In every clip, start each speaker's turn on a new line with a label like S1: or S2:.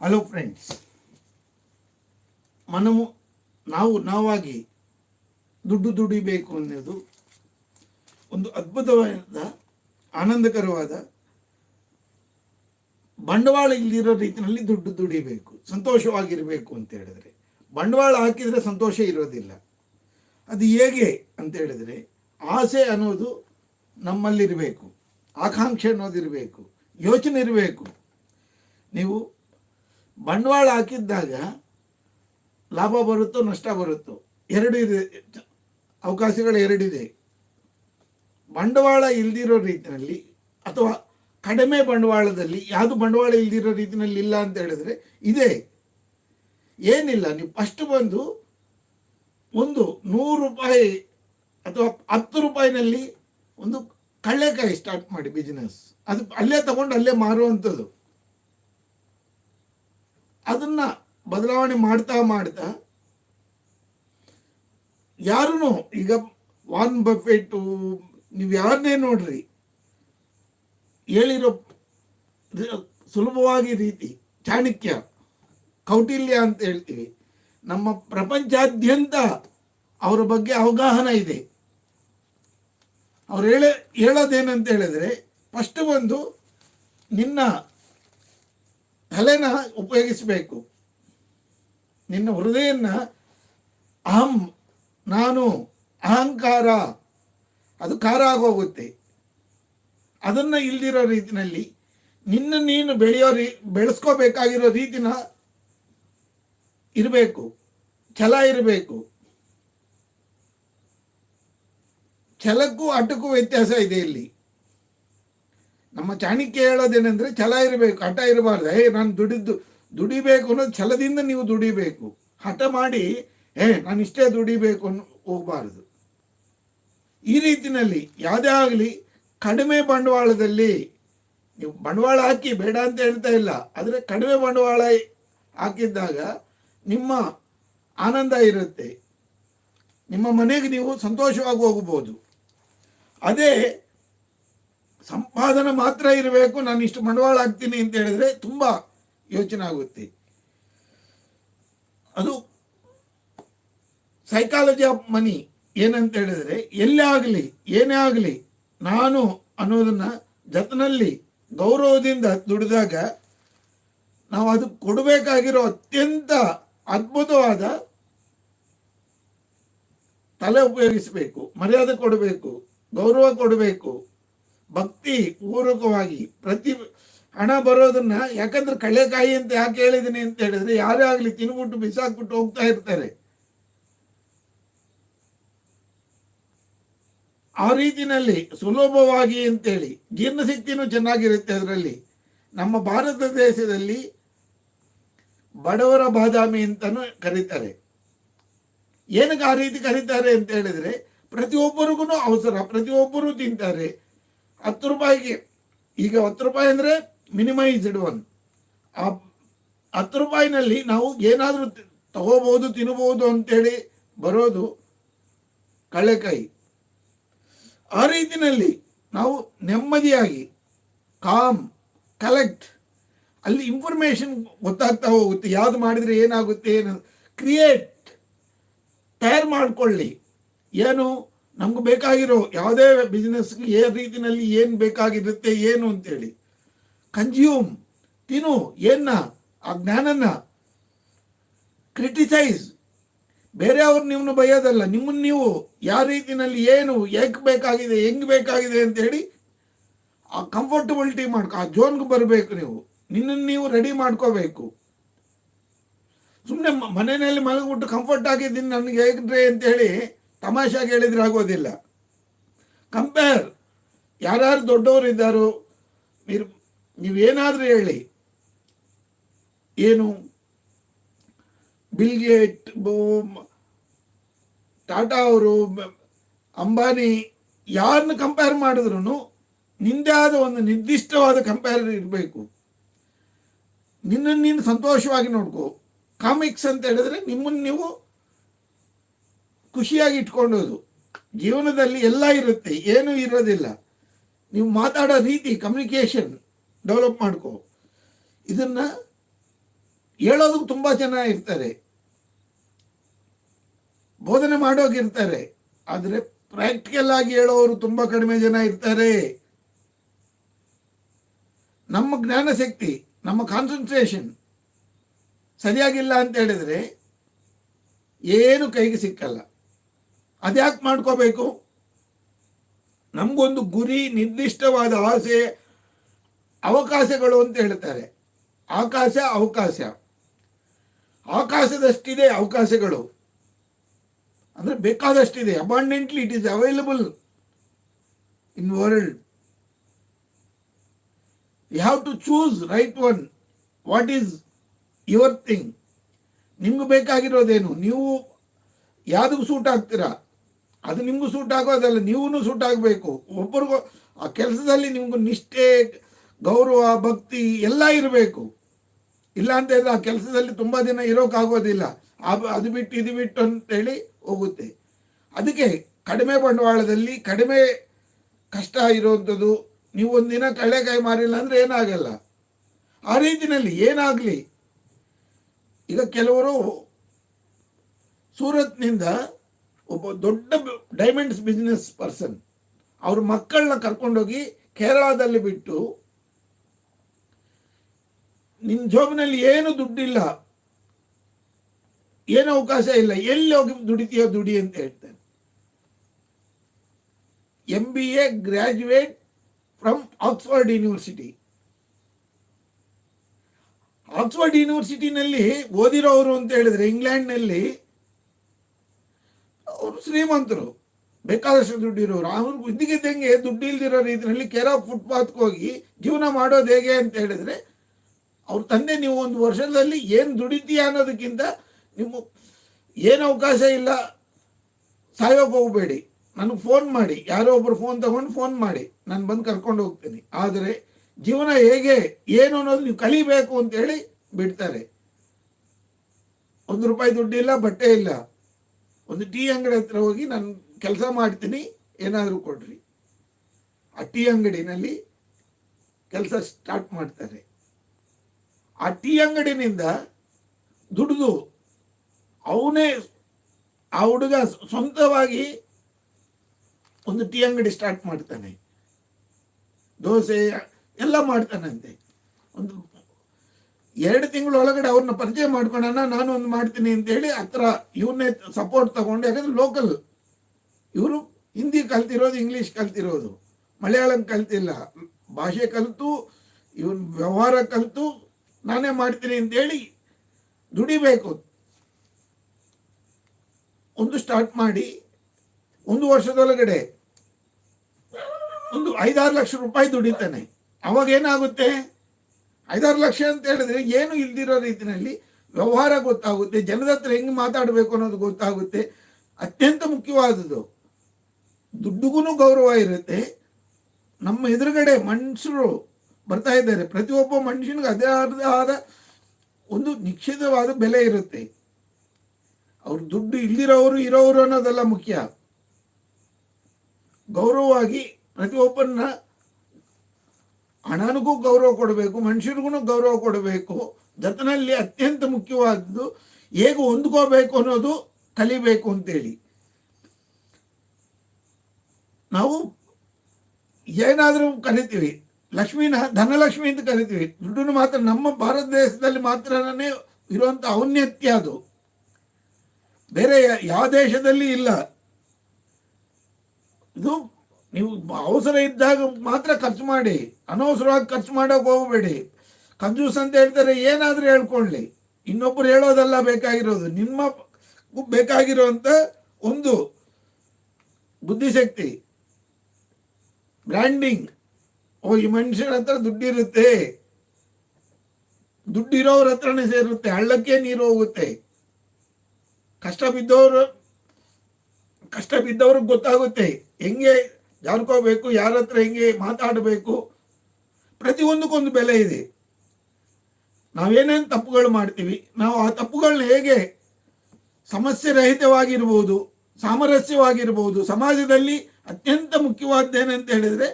S1: Hello friends ಮನವು ನಾವು, ನಾವಾಗಿ ದುಡ್ಡು ದುಡಿಬೇಕು ಅನ್ನೋದು ಒಂದು ಅದ್ಭುತವಾದ, ಆನಂದಕರವಾದ ಬಂಡವಾಳ ಇಲ್ಲಿರೋ ರೀತಿಯಲ್ಲಿ ದುಡ್ಡು ದುಡಿಬೇಕು, ಸಂತೋಷವಾಗಿರಬೇಕು ಅಂತ ಹೇಳಿದ್ರೆ. ಬಂಡವಾಳ ಹಾಕಿದರೆ ಸಂತೋಷ ಇರೋದಿಲ್ಲ. ಅದು ಹೇಗೆ ಅಂತ ಹೇಳಿದ್ರೆ, ಆಸೆ ಅನ್ನೋದು ನಮ್ಮಲ್ಲಿರಬೇಕು, ಆಕಾಂಕ್ಷೆ ಅನ್ನೋದಿರಬೇಕು, ಯೋಚನೆ ಇರಬೇಕು. ನೀವು ಬಂಡವಾಳ ಹಾಕಿದ್ದಾಗ ಲಾಭ ಬರುತ್ತೋ ನಷ್ಟ ಬರುತ್ತೋ ಎರಡು ಇದೆ. ಅವಕಾಶಗಳು ಎರಡಿದೆ ಬಂಡವಾಳ ಇಲ್ದಿರೋ ರೀತಿಯಲ್ಲಿ ಅಥವಾ ಕಡಿಮೆ ಬಂಡವಾಳದಲ್ಲಿ ಯಾವುದು ಬಂಡವಾಳ ಇಲ್ದಿರೋ ರೀತಿಯಲ್ಲಿ ಇಲ್ಲ ಅಂತ ಹೇಳಿದ್ರೆ ಇದೆ. ಏನಿಲ್ಲ, ನೀವು ಫಸ್ಟ್ ಬಂದು ಒಂದು ನೂರು ರೂಪಾಯಿ ಅಥವಾ ಹತ್ತು ರೂಪಾಯಿನಲ್ಲಿ ಒಂದು ಕಳ್ಳೆಕಾಯಿ ಸ್ಟಾರ್ಟ್ ಮಾಡಿ ಬಿಸ್ನೆಸ್ ಅದು ಅಲ್ಲೇ ತಗೊಂಡು ಅಲ್ಲೇ ಮಾರುವಂಥದ್ದು. ಅದನ್ನ ಬದಲಾವಣೆ ಮಾಡ್ತಾ ಮಾಡ್ತಾ ಯಾರೂ ಈಗ ವಾನ್ ಬಫೆಟ್ಟು ನೀವು ಯಾರನ್ನೇ ನೋಡ್ರಿ, ಹೇಳಿರೋ ಸುಲಭವಾಗಿ ರೀತಿ, ಚಾಣಕ್ಯ, ಕೌಟಿಲ್ಯ ಅಂತ ಹೇಳ್ತೀವಿ. ನಮ್ಮ ಪ್ರಪಂಚಾದ್ಯಂತ ಅವರ ಬಗ್ಗೆ ಅವಗಾಹನ ಇದೆ. ಅವ್ರು ಹೇಳ ಹೇಳೋದೇನಂತ ಹೇಳಿದ್ರೆ ಫಸ್ಟ್ ಒಂದು ನಿನ್ನ ತಲೆನ ಉಪಯೋಗಿಸಬೇಕು. ನಿನ್ನ ಹೃದಯನ್ನ ಅಹಂ, ನಾನು ಅಹಂಕಾರ, ಅದು ಕಾರ ಆಗೋಗುತ್ತೆ. ಅದನ್ನು ಇಲ್ದಿರೋ ರೀತಿನಲ್ಲಿ ನಿನ್ನ ನೀನು ಬೆಳೆಯೋ ರೀ, ಬೆಳೆಸ್ಕೋಬೇಕಾಗಿರೋ ರೀತಿನ ಇರಬೇಕು. ಛಲ ಇರಬೇಕು. ಛಲಕ್ಕೂ ಅಟಕ್ಕೂ ವ್ಯತ್ಯಾಸ ಇದೆ ಇಲ್ಲಿ. ನಮ್ಮ ಚಾಣಕ್ಯ ಹೇಳೋದೇನೆಂದ್ರೆ ಛಲ ಇರಬೇಕು, ಹಠ ಇರಬಾರ್ದು. ಹೇ, ನಾನು ದುಡಿದ್ದು ದುಡಿಬೇಕು ಅನ್ನೋದು ಛಲದಿಂದ ನೀವು ದುಡಿಬೇಕು. ಹಠ ಮಾಡಿ ಏ ನಾನು ಇಷ್ಟೇ ದುಡಿಬೇಕು ಅನ್ನೋ ಹೋಗಬಾರ್ದು. ಈ ರೀತಿನಲ್ಲಿ ಯಾವುದೇ ಆಗಲಿ, ಕಡಿಮೆ ಬಂಡವಾಳದಲ್ಲಿ, ನೀವು ಬಂಡವಾಳ ಹಾಕಿ, ಬೇಡ ಅಂತ ಹೇಳ್ತಾ ಇಲ್ಲ. ಆದರೆ ಕಡಿಮೆ ಬಂಡವಾಳ ಹಾಕಿದ್ದಾಗ ನಿಮ್ಮ ಆನಂದ ಇರುತ್ತೆ. ನಿಮ್ಮ ಮನೆಗೆ ನೀವು ಸಂತೋಷವಾಗಿ ಹೋಗ್ಬೋದು. ಅದೇ ಸಂಪಾದನೆ ಮಾತ್ರ ಇರಬೇಕು, ನಾನು ಇಷ್ಟು ಬಂಡವಾಳ ಆಗ್ತೀನಿ ಅಂತ ಹೇಳಿದ್ರೆ ತುಂಬ ಯೋಚನೆ ಆಗುತ್ತೆ. ಅದು ಸೈಕಾಲಜಿ ಆಫ್ ಮನಿ ಏನಂತ ಹೇಳಿದ್ರೆ, ಎಲ್ಲೇ ಆಗಲಿ, ಏನೇ ಆಗಲಿ, ನಾನು ಅನ್ನೋದನ್ನ ಜತನಲ್ಲಿ ಗೌರವದಿಂದ ದುಡಿದಾಗ ನಾವು ಅದು ಕೊಡಬೇಕಾಗಿರೋ ಅತ್ಯಂತ ಅದ್ಭುತವಾದ ತಲೆ ಉಪಯೋಗಿಸಬೇಕು, ಮರ್ಯಾದೆ ಕೊಡಬೇಕು, ಗೌರವ ಕೊಡಬೇಕು ಭಕ್ತಿ ಪೂರ್ವಕವಾಗಿ ಪ್ರತಿ ಹಣ ಬರೋದನ್ನ ಯಾಕಂದ್ರೆ ಕಳೆಕಾಯಿ ಅಂತ ಯಾಕೆ ಹೇಳಿದೀನಿ ಅಂತ ಹೇಳಿದ್ರೆ ಯಾರೇ ಆಗ್ಲಿ ತಿನ್ಬಿಟ್ಟು ಬಿಸಾಕ್ಬಿಟ್ಟು ಹೋಗ್ತಾ ಇರ್ತಾರೆ. ಆ ರೀತಿನಲ್ಲಿ ಸುಲಭವಾಗಿ ಅಂತೇಳಿ ಜೀರ್ಣಶಕ್ತಿನೂ ಚೆನ್ನಾಗಿರುತ್ತೆ ಅದರಲ್ಲಿ. ನಮ್ಮ ಭಾರತ ದೇಶದಲ್ಲಿ ಬಡವರ ಬಾದಾಮಿ ಅಂತಲೂ ಕರೀತಾರೆ. ಏನಕ್ಕೆ ಆ ರೀತಿ ಕರೀತಾರೆ ಅಂತ ಹೇಳಿದ್ರೆ ಪ್ರತಿಯೊಬ್ಬರಿಗೂ ಅವಸರ, ಪ್ರತಿಯೊಬ್ಬರು ತಿಂತಾರೆ. ಹತ್ತು ರೂಪಾಯಿಗೆ. ಈಗ ಹತ್ತು ರೂಪಾಯಿ ಅಂದರೆ ಮಿನಿಮೈಸ್ಡ್ ಒನ್ ಆ ಹತ್ತು ರೂಪಾಯಿನಲ್ಲಿ ನಾವು ಏನಾದರೂ ತಗೋಬಹುದು ತಿನ್ನಬಹುದು ಅಂತೇಳಿ ಬರೋದು ಕಳೆಕಾಯಿ ಆ ರೀತಿನಲ್ಲಿ ನಾವು ನೆಮ್ಮದಿಯಾಗಿ ಕಾಮ್ ಕಲೆಕ್ಟ್ ಅಲ್ಲಿ ಇನ್ಫಾರ್ಮೇಷನ್ ಗೊತ್ತಾಗ್ತಾ ಹೋಗುತ್ತೆ. ಯಾವುದು ಮಾಡಿದರೆ ಏನಾಗುತ್ತೆ ಏನು ಕ್ರಿಯೇಟ್ ತಯಾರು ಮಾಡಿಕೊಳ್ಳಿ. ಏನು? ನಮ್ಗೆ ಬೇಕಾಗಿರೋ ಯಾವುದೇ ಬಿಸ್ನೆಸ್ಗೆ ಏ ರೀತಿನಲ್ಲಿ ಏನು ಬೇಕಾಗಿರುತ್ತೆ ಏನು ಅಂತೇಳಿ. ಕನ್ಸ್ಯೂಮ್ ತಿನ್ನು ಏನ ಆ ಜ್ಞಾನನ ಕ್ರಿಟಿಸೈಸ್ ಬೇರೆಯವ್ರು ನಿಮ್ಮನ್ನು ಬೈಯೋದಲ್ಲ, ನಿಮ್ಮನ್ನು ನೀವು ಯಾವ ರೀತಿನಲ್ಲಿ ಏನು, ಹೇಗೆ ಬೇಕಾಗಿದೆ, ಹೆಂಗೆ ಬೇಕಾಗಿದೆ ಅಂತೇಳಿ ಆ ಕಂಫರ್ಟಬಿಲಿಟಿ ಮಾಡ್ಕೊ, ಆ ಜೋನ್ಗೆ ಬರಬೇಕು ನೀವು. ನಿನ್ನನ್ನು ನೀವು ರೆಡಿ ಮಾಡ್ಕೋಬೇಕು. ಸುಮ್ಮನೆ ಮನೆಯಲ್ಲಿ ಮಲಗಿಬಿಟ್ಟು ಕಂಫರ್ಟ್ ಆಗಿದ್ದೀನಿ, ನನಗೆ ಹೇಗ್ರೆ ಅಂತೇಳಿ ತಮಾಷೆಗೆ ಹೇಳಿದ್ರೆ ಆಗೋದಿಲ್ಲ. ಕಂಪೇರ್ ಯಾರ್ಯಾರು ದೊಡ್ಡವರು ಇದ್ದಾರೋ ನೀವು ನೀವೇನಾದರೂ ಹೇಳಿ. ಏನು? ಬಿಲ್ ಗೇಟ್ ಬೋ- ಟಾಟಾ ಅವರು, ಅಂಬಾನಿ ಯಾರನ್ನ ಕಂಪೇರ್ ಮಾಡಿದ್ರು ನಿಂದೇ ಆದ ಒಂದು ನಿರ್ದಿಷ್ಟವಾದ ಕಂಪೇರ್ ಇರಬೇಕು. ನಿನ್ನನ್ನು ನೀನು ಸಂತೋಷವಾಗಿ ನೋಡ್ಕೋ. ಕಾಮಿಕ್ಸ್ ಅಂತ ಹೇಳಿದ್ರೆ ನಿಮ್ಮನ್ನು ನೀವು ಖುಷಿಯಾಗಿ ಇಟ್ಕೊಂಡೋದು. ಜೀವನದಲ್ಲಿ ಎಲ್ಲ ಇರುತ್ತೆ, ಏನೂ ಇರೋದಿಲ್ಲ. ನೀವು ಮಾತಾಡೋ ರೀತಿ ಕಮ್ಯುನಿಕೇಷನ್ ಡೆವಲಪ್ ಮಾಡ್ಕೋ. ಇದನ್ನು ಹೇಳೋದು ತುಂಬ ಜನ ಇರ್ತಾರೆ. ಬೋಧನೆ ಮಾಡೋಗಿರ್ತಾರೆ, ಆದರೆ ಪ್ರಾಕ್ಟಿಕಲ್ ಆಗಿ ಹೇಳೋರು ತುಂಬ ಕಡಿಮೆ ಜನ ಇರ್ತಾರೆ. ನಮ್ಮ ಜ್ಞಾನ ಶಕ್ತಿ, ನಮ್ಮ ಕಾನ್ಸಂಟ್ರೇಷನ್ ಸರಿಯಾಗಿಲ್ಲ ಅಂತ ಹೇಳಿದ್ರೆ ಏನು ಕೈಗೆ ಸಿಕ್ಕಲ್ಲ. ಅದ್ಯಾಕೆ ಮಾಡ್ಕೋಬೇಕು? ನಮಗೊಂದು ಗುರಿ, ನಿರ್ದಿಷ್ಟವಾದ ಆಸೆ, ಅವಕಾಶಗಳು ಅಂತ ಹೇಳ್ತಾರೆ. ಆಕಾಶ, ಅವಕಾಶ. ಆಕಾಶದಷ್ಟಿದೆ ಅವಕಾಶಗಳು. ಅಂದರೆ ಬೇಕಾದಷ್ಟಿದೆ. Abundantly it is available in world you have to choose right one what is your thing ನಿಮ್ಗೆ ಬೇಕಾಗಿರೋದೇನು? ನೀವು ಯಾವುದಕ್ಕೆ ಸೂಟ್ ಆಗ್ತೀರಾ? ಅದು ನಿಮಗೂ ಸೂಟ್ ಆಗೋದಲ್ಲ ನೀವೂ ಸೂಟ್ ಆಗಬೇಕು. ಒಬ್ಬರಿಗೂ, ಆ ಕೆಲಸದಲ್ಲಿ ನಿಮಗೂ ನಿಷ್ಠೆ, ಗೌರವ, ಭಕ್ತಿ ಎಲ್ಲ ಇರಬೇಕು. ಇಲ್ಲ ಅಂತ ಆ ಕೆಲಸದಲ್ಲಿ ತುಂಬ ದಿನ ಇರೋಕ್ಕಾಗೋದಿಲ್ಲ ಅದು ಬಿಟ್ಟು ಇದು ಬಿಟ್ಟು ಅಂತೇಳಿ ಹೋಗುತ್ತೆ. ಅದಕ್ಕೆ ಕಡಿಮೆ ಬಂಡವಾಳದಲ್ಲಿ ಕಡಿಮೆ ಕಷ್ಟ ಇರುವಂಥದ್ದು, ನೀವು ಒಂದಿನ ಕಳೆಕಾಯಿ ಮಾರಿಲ್ಲ ಅಂದರೆ ಏನಾಗಲ್ಲ. ಆ ರೀತಿಯಲ್ಲಿ ಏನಾಗಲಿ, ಈಗ ಕೆಲವರು ಸೂರತ್ನಿಂದ ಒಬ್ಬ ದೊಡ್ಡ ಡೈಮಂಡ್ಸ್ ಬಿಸ್ನೆಸ್ ಪರ್ಸನ್ ಅವ್ರ ಮಕ್ಕಳನ್ನ ಕರ್ಕೊಂಡೋಗಿ ಕೇರಳದಲ್ಲಿ ಬಿಟ್ಟು ನಿನ್ನ ಜೋಬಿನಲ್ಲಿ ಏನು ದುಡ್ಡಿಲ್ಲ, ಏನು ಅವಕಾಶ ಇಲ್ಲ, ಎಲ್ಲಿ ಹೋಗಿ ದುಡಿತೀಯೋ ದುಡಿ ಅಂತ ಹೇಳ್ತಾನೆ. M B A graduate from Oxford university Oxford ಯೂನಿವರ್ಸಿಟಿನಲ್ಲಿ ಓದಿರೋರು ಅಂತ ಹೇಳಿದ್ರೆ ಇಂಗ್ಲೆಂಡ್ನಲ್ಲಿ ಅವರು ಶ್ರೀಮಂತರು, ಬೇಕಾದಷ್ಟು ದುಡ್ಡಿರೋರು. ಅವ್ರು ಇದ್ದಕ್ಕಿದ್ದಂಗೆ ದುಡ್ಡು ಇಲ್ದಿರೋ ರೀತಿಯಲ್ಲಿ ಕೆರ ಫುಟ್ಪಾತ್ಗೆ ಹೋಗಿ ಜೀವನ ಮಾಡೋದು ಹೇಗೆ ಅಂತ ಹೇಳಿದ್ರೆ, ಅವ್ರ ತಂದೆ ನೀವು ಒಂದು ವರ್ಷದಲ್ಲಿ ಏನು ದುಡಿತೀಯ ಅನ್ನೋದಕ್ಕಿಂತ ನಿಮ್ಮ ಏನು ಅವಕಾಶ ಇಲ್ಲ, ಸಾಯೋಕೆ ಹೋಗಬೇಡಿ. ನನಗೆ ಫೋನ್ ಮಾಡಿ, ಯಾರೋ ಒಬ್ಬರು ಫೋನ್ ತಗೊಂಡು ಫೋನ್ ಮಾಡಿ, ನಾನು ಬಂದು ಕರ್ಕೊಂಡು ಹೋಗ್ತೀನಿ. ಆದರೆ ಜೀವನ ಹೇಗೆ, ಏನು ಅನ್ನೋದು ನೀವು ಕಲಿಬೇಕು ಅಂತೇಳಿ ಬಿಡ್ತಾರೆ. ಒಂದು ರೂಪಾಯಿ ದುಡ್ಡಿಲ್ಲ, ಬಟ್ಟೆ ಇಲ್ಲ. ಒಂದು ಟೀ ಅಂಗಡಿ ಹತ್ರ ಹೋಗಿ ನಾನು ಕೆಲಸ ಮಾಡ್ತೀನಿ, ಏನಾದರೂ ಕೊಡ್ರಿ. ಆ ಟೀ ಅಂಗಡಿನಲ್ಲಿ ಕೆಲಸ ಸ್ಟಾರ್ಟ್ ಮಾಡ್ತಾರೆ. ಆ ಟೀ ಅಂಗಡಿನಿಂದ ದುಡಿದು ಅವನೇ, ಆ ಹುಡುಗ ಸ್ವಂತವಾಗಿ ಒಂದು ಟೀ ಅಂಗಡಿ ಸ್ಟಾರ್ಟ್ ಮಾಡ್ತಾನೆ. ದೋಸೆ ಎಲ್ಲ ಮಾಡ್ತಾನಂತೆ. ಒಂದು ಎರಡು ತಿಂಗಳ ಒಳಗಡೆ ಅವ್ರನ್ನ ಪರಿಚಯ ಮಾಡ್ಕೊಳ್ಳೋಣ ನಾನು ಒಂದು ಮಾಡ್ತೀನಿ ಅಂತ ಹೇಳಿ ಹತ್ರ ಇವನ್ನೇ ಸಪೋರ್ಟ್ ತಗೊಂಡು, ಯಾಕಂದ್ರೆ ಲೋಕಲ್ ಇವರು ಹಿಂದಿ ಕಲ್ತಿರೋದು ಇಂಗ್ಲೀಷ್ ಕಲ್ತಿರೋದು. ಮಲಯಾಳಂ ಕಲ್ತಿಲ್ಲ. ಭಾಷೆ ಕಲಿತು, ಇವನ್ ವ್ಯವಹಾರ ಕಲಿತು, ನಾನೇ ಮಾಡ್ತೀನಿ ಅಂತೇಳಿ ದುಡಿಬೇಕು. ಒಂದು ಸ್ಟಾರ್ಟ್ ಮಾಡಿ, ಒಂದು ವರ್ಷದೊಳಗಡೆ ಒಂದು ಐದಾರು ಲಕ್ಷ ರೂಪಾಯಿ ದುಡಿತಾನೆ. ಅವಾಗ ಏನಾಗುತ್ತೆ? ಐದಾರು ಲಕ್ಷ ಅಂತ ಹೇಳಿದ್ರೆ ಏನು ಇಲ್ದಿರೋ ರೀತಿಯಲ್ಲಿ ವ್ಯವಹಾರ ಗೊತ್ತಾಗುತ್ತೆ, ಜನದ ಹತ್ರ ಹೆಂಗೆ ಮಾತಾಡಬೇಕು ಅನ್ನೋದು ಗೊತ್ತಾಗುತ್ತೆ. ಅತ್ಯಂತ ಮುಖ್ಯವಾದದ್ದು, ದುಡ್ಡುಗೂ ಗೌರವ ಇರುತ್ತೆ. ನಮ್ಮ ಎದುರುಗಡೆ ಮನುಷ್ಯರು ಬರ್ತಾ ಇದ್ದಾರೆ. ಪ್ರತಿಯೊಬ್ಬ ಮನುಷ್ಯನಿಗೆ ಅದೇ ಆದ ಒಂದು ನಿಶ್ಚಿತವಾದ ಬೆಲೆ ಇರುತ್ತೆ. ಅವ್ರ ದುಡ್ಡು ಇಲ್ಲಿರೋರು ಇರೋರು ಅನ್ನೋದೆಲ್ಲ ಮುಖ್ಯ. ಗೌರವವಾಗಿ ಪ್ರತಿಯೊಬ್ಬರನ್ನ ಹಣನಿಗೂ ಗೌರವ ಕೊಡಬೇಕು ಮನುಷ್ಯರಿಗೂ ಗೌರವ ಕೊಡಬೇಕು. ಜತನಲ್ಲಿ ಅತ್ಯಂತ ಮುಖ್ಯವಾದದ್ದು ಹೇಗೆ ಹೊಂದ್ಕೋಬೇಕು ಅನ್ನೋದು ಕಲಿಬೇಕು ಅಂತೇಳಿ. ನಾವು ಏನಾದರೂ ಕರಿತೀವಿ ಲಕ್ಷ್ಮೀನ, ಧನಲಕ್ಷ್ಮಿ ಅಂತ ಕರಿತೀವಿ. ದುಡ್ಡನ್ನು ಮಾತ್ರ ನಮ್ಮ ಭಾರತ ದೇಶದಲ್ಲಿ ಮಾತ್ರನೇ ಇರುವಂಥ ಔನ್ನತ್ಯ ಅದು. ಬೇರೆ ಯಾವ ದೇಶದಲ್ಲಿ ಇಲ್ಲ. ಇದು ನೀವು ಅವಸರ ಇದ್ದಾಗ ಮಾತ್ರ ಖರ್ಚು ಮಾಡಿ, ಅನವಸರವಾಗಿ ಖರ್ಚು ಮಾಡೋಕೆ ಹೋಗಬೇಡಿ. ಕಂಜೂಸ್ ಅಂತ ಹೇಳ್ತಾರೆ, ಏನಾದರೂ ಹೇಳ್ಕೊಳ್ಳಿ. ಇನ್ನೊಬ್ಬರು ಹೇಳೋದಲ್ಲ ಬೇಕಾಗಿರೋದು. ನಿಮ್ಮ ಬೇಕಾಗಿರುವಂಥ ಒಂದು ಬುದ್ಧಿಶಕ್ತಿ, ಬ್ರ್ಯಾಂಡಿಂಗ್. ಓ, ಈ ಮನುಷ್ಯನ ಹತ್ರ ದುಡ್ಡಿರುತ್ತೆ. ದುಡ್ಡಿರೋರ ಹತ್ರನೇ ಸೇರುತ್ತೆ. ಹಳ್ಳಕ್ಕೆ ನೀರು ಹೋಗುತ್ತೆ. ಕಷ್ಟ ಬಿದ್ದವರು, ಕಷ್ಟ ಬಿದ್ದವ್ರಿಗೆ ಗೊತ್ತಾಗುತ್ತೆ. ಹೆಂಗೆ ಜಾರ್ಕೋಬೇಕು ಯಾರ ಹತ್ರ ಹೆಂಗೆ ಮಾತಾಡಬೇಕು, ಪ್ರತಿಯೊಂದಕ್ಕೊಂದು ಬೆಲೆ ಇದೆ. ನಾವೇನೇನು ತಪ್ಪುಗಳು ಮಾಡ್ತೀವಿ, ನಾವು ಆ ತಪ್ಪುಗಳನ್ನ ಹೇಗೆ ಸಮಸ್ಯೆ ರಹಿತವಾಗಿರ್ಬೋದು ಸಾಮರಸ್ಯವಾಗಿರ್ಬೋದು, ಸಮಾಜದಲ್ಲಿ ಅತ್ಯಂತ ಮುಖ್ಯವಾದ್ದೇನಂತ ಹೇಳಿದರೆ,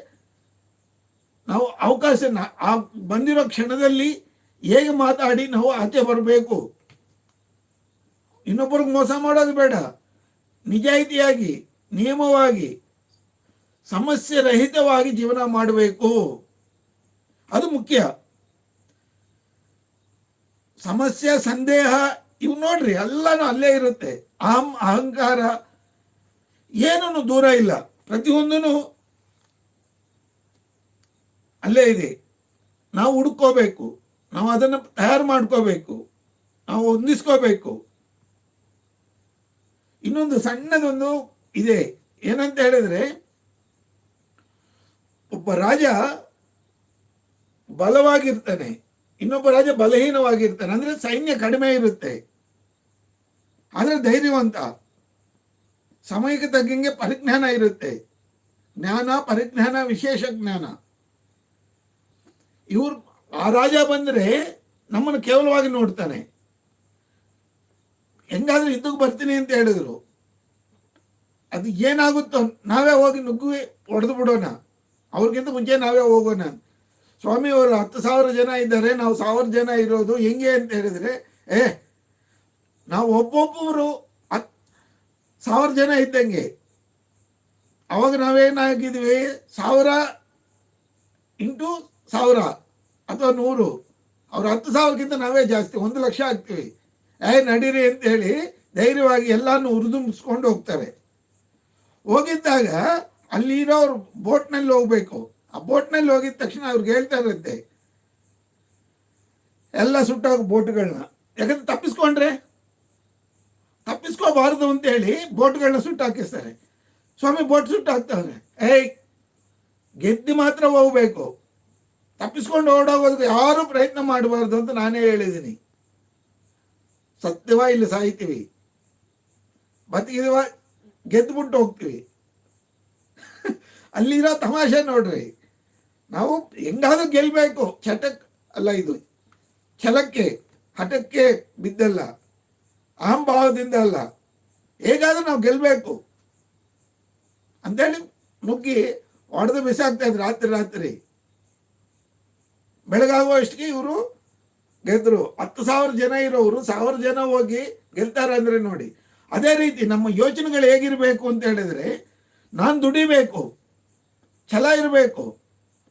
S1: ನಾವು ಅವಕಾಶ ಆ ಬಂದಿರೋ ಕ್ಷಣದಲ್ಲಿ ಹೇಗೆ ಮಾತಾಡಿ ನಾವು ಆಚೆ ಬರಬೇಕು. ಇನ್ನೊಬ್ಬರಿಗೆ ಮೋಸ ಮಾಡೋದು ಬೇಡ. ನಿಜಾಯಿತಿಯಾಗಿ, ನಿಯಮವಾಗಿ ಸಮಸ್ಯೆ ರಹಿತವಾಗಿ ಜೀವನ ಮಾಡಬೇಕು. ಅದು ಮುಖ್ಯ. ಸಮಸ್ಯೆ, ಸಂದೇಹ ಇವು ನೋಡ್ರಿ, ಎಲ್ಲನೂ ಅಲ್ಲೇ ಇರುತ್ತೆ. ಅಹಂ, ಅಹಂಕಾರ ಏನೂ ದೂರ ಇಲ್ಲ. ಪ್ರತಿಯೊಂದೂ ಅಲ್ಲೇ ಇದೆ. ನಾವು ಹುಡ್ಕೋಬೇಕು. ನಾವು ಅದನ್ನು ತಯಾರು ಮಾಡ್ಕೋಬೇಕು. ನಾವು ಹೊಂದಿಸ್ಕೋಬೇಕು. ಇನ್ನೊಂದು ಸಣ್ಣದೊಂದು ಇದೆ. ಏನಂತ ಹೇಳಿದ್ರೆ ಒಬ್ಬ ರಾಜ ಬಲವಾಗಿರ್ತಾನೆ, ಇನ್ನೊಬ್ಬ ರಾಜ ಬಲಹೀನವಾಗಿರ್ತಾನೆ, ಅಂದ್ರೆ ಸೈನ್ಯ ಕಡಿಮೆ ಇರುತ್ತೆ. ಆದರೆ ಧೈರ್ಯವಂತ, ಸಮಯಕ್ಕೆ ತಗ್ಗಂಗೆ ಪರಿಜ್ಞಾನ ಇರುತ್ತೆ. ಜ್ಞಾನ, ಪರಿಜ್ಞಾನ, ವಿಶೇಷ ಜ್ಞಾನ. ಇವ್ರು, ಆ ರಾಜ ಬಂದ್ರೆ ನಮ್ಮನ್ನು ಕೇವಲವಾಗಿ ನೋಡ್ತಾನೆ. ಹೆಂಗಾದ್ರೂ ಯುದ್ಧಕ್ಕೆ ಬರ್ತೀನಿ ಅಂತ ಹೇಳಿದ್ರು. ಅದು ಏನಾಗುತ್ತೋ, ನಾವೇ ಹೋಗಿ ನುಗ್ಗಿ ಹೊಡೆದು ಬಿಡೋಣ. ಅವ್ರಿಗಿಂತ ಮುಂಚೆ ನಾವೇ ಹೋಗೋಣ ಸ್ವಾಮಿ ಅವರು ಹತ್ತು ಸಾವಿರ ಜನ ಇದ್ದಾರೆ, ನಾವು ಸಾವಿರ ಜನ ಇರೋದು ಹೆಂಗೆ ಅಂತ ಹೇಳಿದ್ರೆ, ಏ, ನಾವು ಒಬ್ಬೊಬ್ಬರು ಹತ್ ಸಾವಿರ ಜನ ಇದ್ದಂಗೆ, ಅವಾಗ ನಾವೇನಾಗಿದ್ವಿ? ಸಾವಿರ ಇಂಟು ಸಾವಿರ ಅಥವಾ ನೂರು. ಅವ್ರು ಹತ್ತು ಸಾವಿರಕ್ಕಿಂತ ನಾವೇ ಜಾಸ್ತಿ, ಒಂದು ಲಕ್ಷ ಆಗ್ತೀವಿ ಏ, ನಡೀರಿ ಅಂತ ಹೇಳಿ ಧೈರ್ಯವಾಗಿ ಎಲ್ಲಾನು ಉರಿದುಂಬಿಸ್ಕೊಂಡು ಹೋಗ್ತಾರೆ. ಹೋಗಿದ್ದಾಗ ಅಲ್ಲಿರೋರು ಬೋಟ್ನಲ್ಲಿ ಹೋಗ್ಬೇಕು. ಆ ಬೋಟ್ನಲ್ಲಿ ಹೋಗಿದ ತಕ್ಷಣ ಅವ್ರಿಗೆ ಹೇಳ್ತಾ ಇರುತ್ತೆ ಎಲ್ಲ ಸುಟ್ಟೋಗಿ ಬೋಟ್ಗಳನ್ನ ಯಾಕಂದ್ರೆ ತಪ್ಪಿಸ್ಕೊಂಡ್ರೆ, ತಪ್ಪಿಸ್ಕೋಬಾರದು ಅಂತ ಹೇಳಿ ಬೋಟ್ಗಳನ್ನ ಸುಟ್ಟು ಹಾಕಿಸ್ತಾರೆ ಸ್ವಾಮಿ ಬೋಟ್ ಸುಟ್ಟು ಹಾಕ್ತಾರೆ ಏಯ್, ಗೆದ್ದು ಮಾತ್ರ ಹೋಗ್ಬೇಕು. ತಪ್ಪಿಸ್ಕೊಂಡು ಓಡೋಗೋದಕ್ಕೆ ಯಾರು ಪ್ರಯತ್ನ ಮಾಡಬಾರ್ದು ಅಂತ ನಾನೇ ಹೇಳಿದ್ದೀನಿ. ಸತ್ಯವ ಇಲ್ಲಿ ಸಾಯ್ತೀವಿ. ಬದುಕಿದವ ಗೆದ್ದುಬಿಟ್ಟು ಹೋಗ್ತೀವಿ. ಅಲ್ಲಿರೋ ತಮಾಷೆ ನೋಡ್ರಿ. ನಾವು ಹೆಂಗಾದ್ರೂ ಗೆಲ್ಲಬೇಕು ಚಟಕ್ ಅಲ್ಲ ಇದು. ಛಲಕ್ಕೆ, ಹಠಕ್ಕೆ ಬಿದ್ದಲ್ಲ. ಅಹಂಭಾವದಿಂದ ಅಲ್ಲ. ಹೇಗಾದ್ರೂ ನಾವು ಗೆಲ್ಲಬೇಕು ಅಂತೇಳಿ ನುಗ್ಗಿ ಹೊಡೆದು ಬಿಸಾಕ್ತಾ ಇದ್ರು ರಾತ್ರಿ ರಾತ್ರಿ. ಬೆಳಗಾಗುವಷ್ಟಿಗೆ ಇವರು ಗೆದ್ರು. ಹತ್ತು ಸಾವಿರ ಜನ ಇರೋರು ಸಾವಿರ ಜನ ಹೋಗಿ ಗೆಲ್ತಾರೆ ಅಂದ್ರೆ ನೋಡಿ. ಅದೇ ರೀತಿ ನಮ್ಮ ಯೋಚನೆಗಳು ಹೇಗಿರಬೇಕು ಅಂತ ಹೇಳಿದ್ರೆ, ನಾನು ದುಡಿಬೇಕು. ಛಲ ಇರಬೇಕು.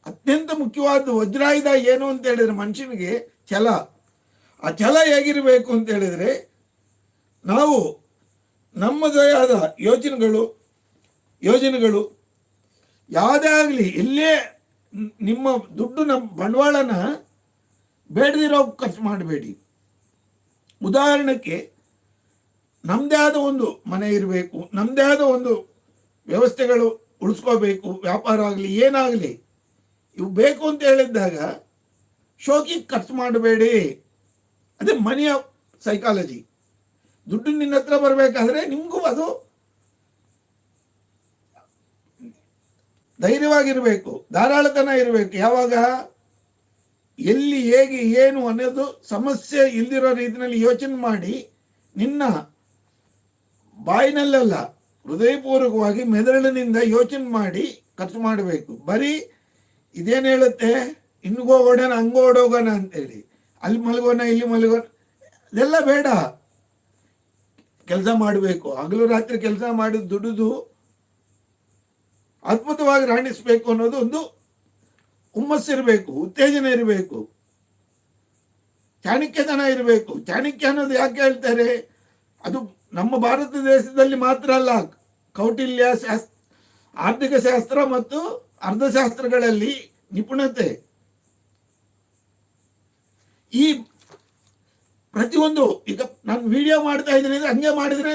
S1: ಅತ್ಯಂತ ಮುಖ್ಯವಾದ ವಜ್ರಾಯುಧ ಏನು ಅಂತ ಹೇಳಿದ್ರೆ ಮನುಷ್ಯನಿಗೆ ಛಲ. ಆ ಛಲ ಹೇಗಿರಬೇಕು ಅಂತ ಹೇಳಿದರೆ ನಾವು ನಮ್ಮದೇ ಆದ ಯೋಚನೆಗಳು ಯೋಜನೆಗಳು ಯಾವುದೇ ಆಗಲಿ ಎಲ್ಲೇ ನಿಮ್ಮ ದುಡ್ಡು ನಮ್ಮ ಬಂಡವಾಳನ ಬೇಡದಿರೋ ಖರ್ಚು ಮಾಡಬೇಡಿ. ಉದಾಹರಣೆಗೆ ನಮ್ಮದೇ ಆದ ಒಂದು ಮನೆ ಇರಬೇಕು ನಮ್ಮದೇ ಆದ ಒಂದು ವ್ಯವಸ್ಥೆಗಳು ಉಳಿಸ್ಕೋಬೇಕು, ವ್ಯಾಪಾರ ಆಗಲಿ, ಏನಾಗಲಿ. ಇವು ಬೇಕು ಅಂತ ಹೇಳಿದ್ದಾಗ ಶೋಕಿ ಖರ್ಚು ಮಾಡಬೇಡಿ. ಅದೇ ಮನಿಯ ಸೈಕಾಲಜಿ ದುಡ್ಡು ನಿನ್ನ ಹತ್ರ ಬರಬೇಕಾದ್ರೆ ನಿಮಗೂ ಅದು ಧೈರ್ಯವಾಗಿರಬೇಕು, ಧಾರಾಳತನ ಇರಬೇಕು. ಯಾವಾಗ? ಎಲ್ಲಿ, ಹೇಗೆ, ಏನು ಅನ್ನೋದು ಸಮಸ್ಯೆ ಇಲ್ದಿರೋ ರೀತಿಯಲ್ಲಿ ಯೋಚನೆ ಮಾಡಿ ನಿನ್ನ ಬಾಯಿನಲ್ಲೆಲ್ಲ ಹೃದಯಪೂರ್ವಕವಾಗಿ ಮೆದುಳಿನಿಂದ ಯೋಚನೆ ಮಾಡಿ ಖರ್ಚು ಮಾಡಬೇಕು. ಬರೀ ಇದೇನು ಹೇಳುತ್ತೆ? ಹಿಂಗೆ ಓಡೋಣ ಹಂಗೆ ಓಡೋಗೋಣ ಅಂತೇಳಿ. ಅಲ್ಲಿ ಮಲಗೋಣ, ಇಲ್ಲಿ ಮಲಗೋಣ. ಅದೆಲ್ಲ ಬೇಡ. ಕೆಲಸ ಮಾಡಬೇಕು. ಹಗಲು ರಾತ್ರಿ ಕೆಲಸ ಮಾಡಿ ದುಡಿದು ಅದ್ಭುತವಾಗಿ ರಾಣಿಸ್ಬೇಕು ಅನ್ನೋದು ಒಂದು ಹುಮ್ಮಸ್ಸಿರಬೇಕು, ಉತ್ತೇಜನ ಇರಬೇಕು. ಚಾಣಕ್ಯತನ ಇರಬೇಕು. ಚಾಣಕ್ಯ ಅನ್ನೋದು ಯಾಕೆ ಹೇಳ್ತಾರೆ? ಅದು ನಮ್ಮ ಭಾರತ ದೇಶದಲ್ಲಿ ಮಾತ್ರ ಅಲ್ಲ, ಕೌಟಿಲ್ಯ ಶಾಸ್, ಆರ್ಥಿಕ ಶಾಸ್ತ್ರ ಮತ್ತು ಅರ್ಥಶಾಸ್ತ್ರಗಳಲ್ಲಿ ನಿಪುಣತೆ. ಈ ಪ್ರತಿಯೊಂದು, ಈಗ ನಾನು ವಿಡಿಯೋ ಮಾಡ್ತಾ ಇದ್ದೀನಿ ಅಂದರೆ ಹಂಗೆ ಮಾಡಿದರೆ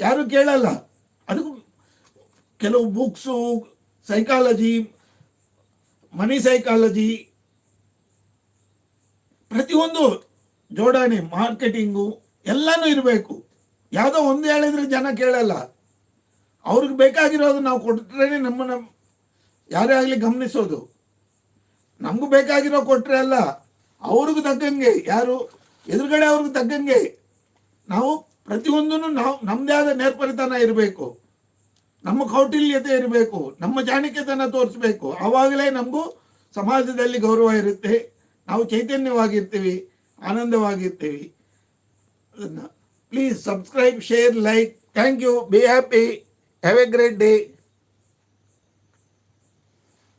S1: ಯಾರೂ ಕೇಳಲ್ಲ. ಅದಕ್ಕೂ ಕೆಲವು ಬುಕ್ಸು ಸೈಕಾಲಜಿ ಮನಿ ಸೈಕಾಲಜಿ ಪ್ರತಿಯೊಂದು ಜೋಡಣೆ ಮಾರ್ಕೆಟಿಂಗು ಎಲ್ಲನೂ ಇರಬೇಕು. ಯಾವುದೋ ಒಂದು ಹೇಳಿದ್ರೆ ಜನ ಕೇಳಲ್ಲ. ಅವ್ರಿಗೆ ಬೇಕಾಗಿರೋದು ನಾವು ಕೊಟ್ಟರೆ ನಮ್ಮನ್ನ ಯಾರೇ ಆಗಲಿ ಗಮನಿಸೋದು. ನಮಗೂ ಬೇಕಾಗಿರೋ ಕೊಟ್ಟರೆ ಅಲ್ಲ, ಅವ್ರಿಗೂ ತಕ್ಕಂಗೆ, ಯಾರು ಎದುರುಗಡೆ ಅವ್ರಿಗೆ ತಕ್ಕಂಗೆ ನಾವು ಪ್ರತಿಯೊಂದನ್ನು ನಾವು ನಮ್ಮದೇ ಆದ ನೇರ್ಪರಿತನ ಇರಬೇಕು. ನಮ್ಮ ಕೌಟಿಲ್ಯತೆ ಇರಬೇಕು, ನಮ್ಮ ಚಾಣಕ್ಯತನ ತೋರಿಸ್ಬೇಕು. ಆವಾಗಲೇ ನಮಗೂ ಸಮಾಜದಲ್ಲಿ ಗೌರವ ಇರುತ್ತೆ. ನಾವು ಚೈತನ್ಯವಾಗಿರ್ತೀವಿ, ಆನಂದವಾಗಿರ್ತೀವಿ. ಅದನ್ನು Please subscribe, share, like. Thank you. Be happy. Have a great day.